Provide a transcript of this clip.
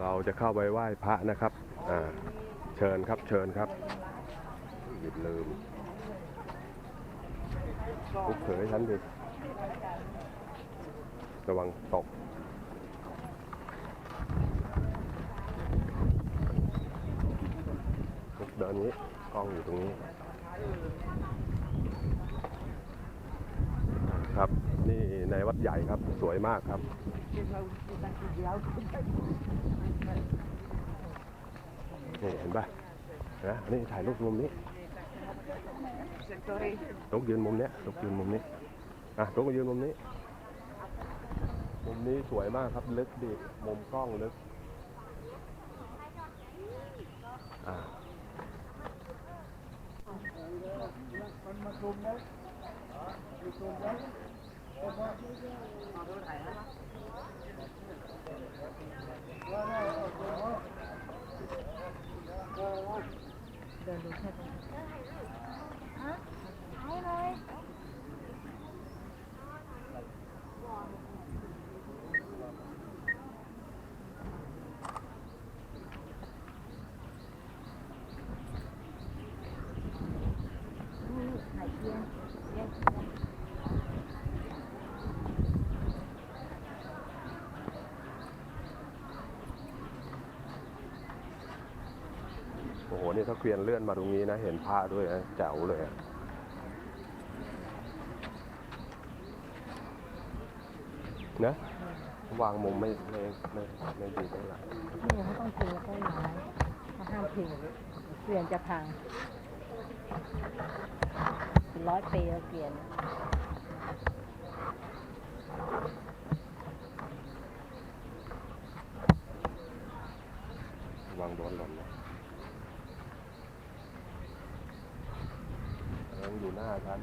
เราจะเข้าไปไหว้พระนะครับ อ่า เชิญครับ เชิญครับหยิบลืมลุกเขยฉันดิ ระวังตกลุกเดินนี้ กล้องอยู่ตรงนี้ ครับ นี่ในวัดใหญ่ครับ สวยมากครับ นี่เห็นป่ะนะนี่ถ่ายรูปมุมนี้ลุกยืนมุมเนี้ยลุกยืนมุมนี้อะลุกยืนมุมนี้ มุมนี้สวยมากครับ ลึกดิมุมกล้องลึก อ่าเดินดูแค่ต รงนี้ถ่ายเทียนเทียน โอ้โห นี่ถ้าเกวียนเลื่อนมาตรงนี้นะ เห็นพระด้วยนะแจ๋วเลยอะนะวางมุมไม่ไม่ไม่ไม่ดีเท่าไหร่นี่เขาต้องทิ้งต้นไม้เขาห้ามทิ้งเกวียนจะพังเป็นร้อยปีแล้วเกวียนวางโดนหล่นนะยัง อยู่หน้าฉัน